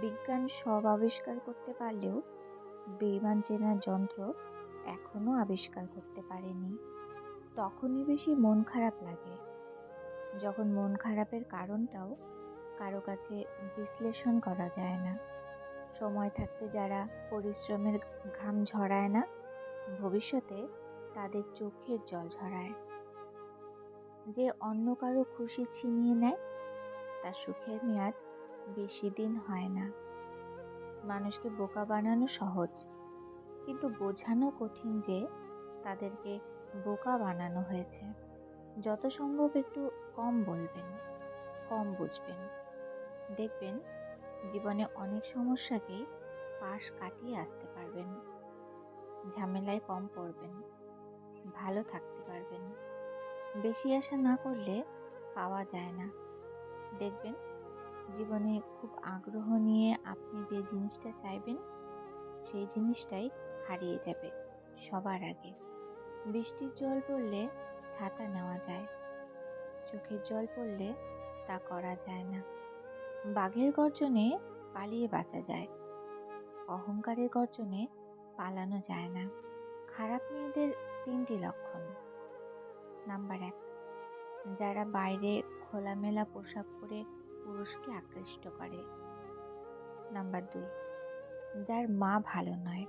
বিজ্ঞান সব আবিষ্কার করতে পারলেও বেইমান চেনার যন্ত্র এখনও আবিষ্কার করতে পারেনি। তখনই বেশি মন খারাপ লাগে। যখন মন খারাপের কারণটাও কারও কাছে বিশ্লেষণ করা যায় না। সময় থাকতে যারা পরিশ্রমের ঘাম ঝরায় না, ভবিষ্যতে তাদের চোখের জল ঝরায়। যে অন্য কারও খুশি ছিনিয়ে নেয়, তার সুখের মেয়াদ বেশি দিন হয় না। মানুষকে বোকা বানানো সহজ, কিন্তু বোঝানো কঠিন যে তাদেরকে বোকা বানানো হয়েছে। যত সম্ভব একটু কম বলবেন, কম বুঝবেন। দেখবেন জীবনে অনেক সমস্যাকেই পাশ কাটিয়ে আসতে পারবেন। ঝামেলায় কম পড়বেন, ভালো থাকতে পারবেন। বেশি আশা না করলে পাওয়া যায় না। দেখবেন জীবনে খুব আগ্রহ নিয়ে আপনি যে জিনিসটা চাইবেন, সেই জিনিসটাই হারিয়ে যাবে সবার আগে। বৃষ্টির জল পড়লে ছাতা নেওয়া যায়, চোখের জল পড়লে তা করা যায় না। বাঘের গর্জনে পালিয়ে বাঁচা যায়, অহংকারের গর্জনে পালানো যায় না। খারাপ মেয়েদের তিনটি লক্ষণ। নাম্বার এক, যারা বাইরে খোলামেলা পোশাক পরে পুরুষকে আকৃষ্ট করে। নাম্বার দুই, যার মা ভালো নয়।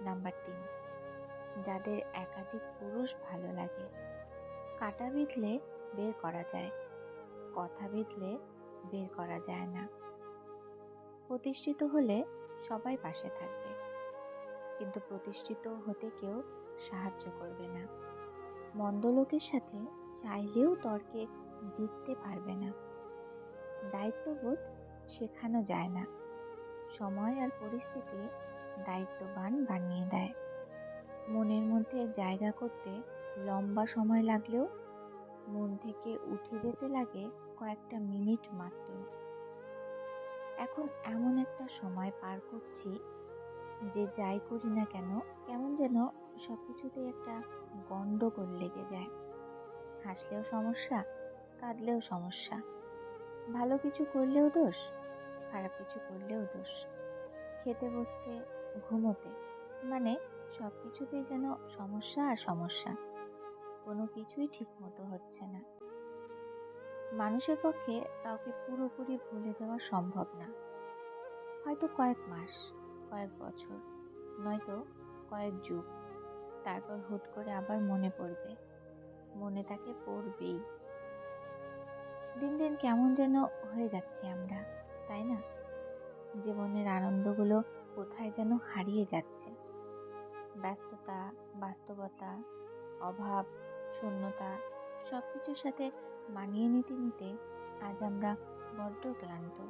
নাম্বার তিন, যাদের একাধিক পুরুষ ভালো লাগে। কাটা বিঁধলে বের করা যায়, কথা বিঁধলে বের করা যায় না। প্রতিষ্ঠিত হলে সবাই পাশে থাকবে, কিন্তু প্রতিষ্ঠিত হতে কেউ সাহায্য করবে না। মন্দ লোকের সাথে চাইলেও তর্কে জিততে পারবে না। দায়িত্ববোধ শেখানো যায় না। সময় আর পরিস্থিতি দায়িত্ববান বানিয়ে দেয়। মনের মধ্যে জায়গা করতে লম্বা সময় লাগলেও মন থেকে উঠে যেতে লাগে কয়েকটা মিনিট মাত্র। এখন এমন একটা সময় পার করছি যে যাই করি না কেন, কেমন যেন সব কিছুতেই একটা গণ্ডগোল লেগে যায়। হাসলেও সমস্যা, কাঁদলেও সমস্যা। ভালো কিছু করলেও দোষ, খারাপ কিছু করলেও দোষ। খেতে, বসতে, ঘুমোতে মানে সব কিছুতেই যেন সমস্যা আর সমস্যা। কোনো কিছুই ঠিক মতো হচ্ছে না। মানুষের পক্ষে কাউকে পুরোপুরি ভুলে যাওয়া সম্ভব না। হয়তো কয়েক মাস, কয়েক বছর, নয়তো কয়েক যুগ, তারপর হুট করে আবার মনে পড়বে। মনে তাকে পড়বেই। দিন দিন কেমন যেন হয়ে যাচ্ছি আমরা, তাই না? জীবনের আনন্দগুলো কোথায় যেন হারিয়ে যাচ্ছে। ব্যস্ততা, বাস্তবতা, অভাব, শূন্যতা সব কিছুর সাথে মানিয়ে নিতে নিতে আজ আমরা বড্ড ক্লান্ত।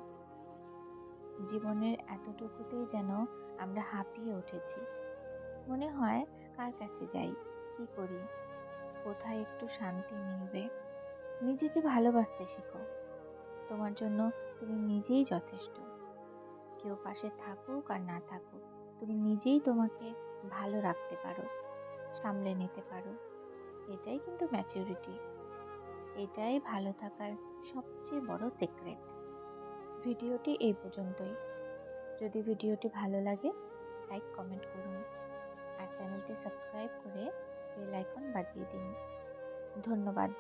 জীবনের এতটুকুতেই যেন আমরা হাঁপিয়ে উঠেছি। মনে হয় কার কাছে যাই, কি করি? কোথায় একটু শান্তি মিলবে? নিজেকে ভালোবাসতে শেখো। তোমার জন্য তুমি নিজেই যথেষ্ট। কেউ পাশে থাকুক আর না থাকুক, তুমি নিজেই তোমাকে ভালো রাখতে পারো, সামলে নিতে পারো। এটাই কিন্তু ম্যাচিউরিটি এটাই ভালো থাকার সবচেয়ে বড় সিক্রেট ভিডিওটি এই পর্যন্তই। যদি ভিডিওটি ভালো লাগে লাইক কমেন্ট করুন। আর চ্যানেলটি সাবস্ক্রাইব করে বেল আইকন বাজিয়ে দিন। ধন্যবাদ।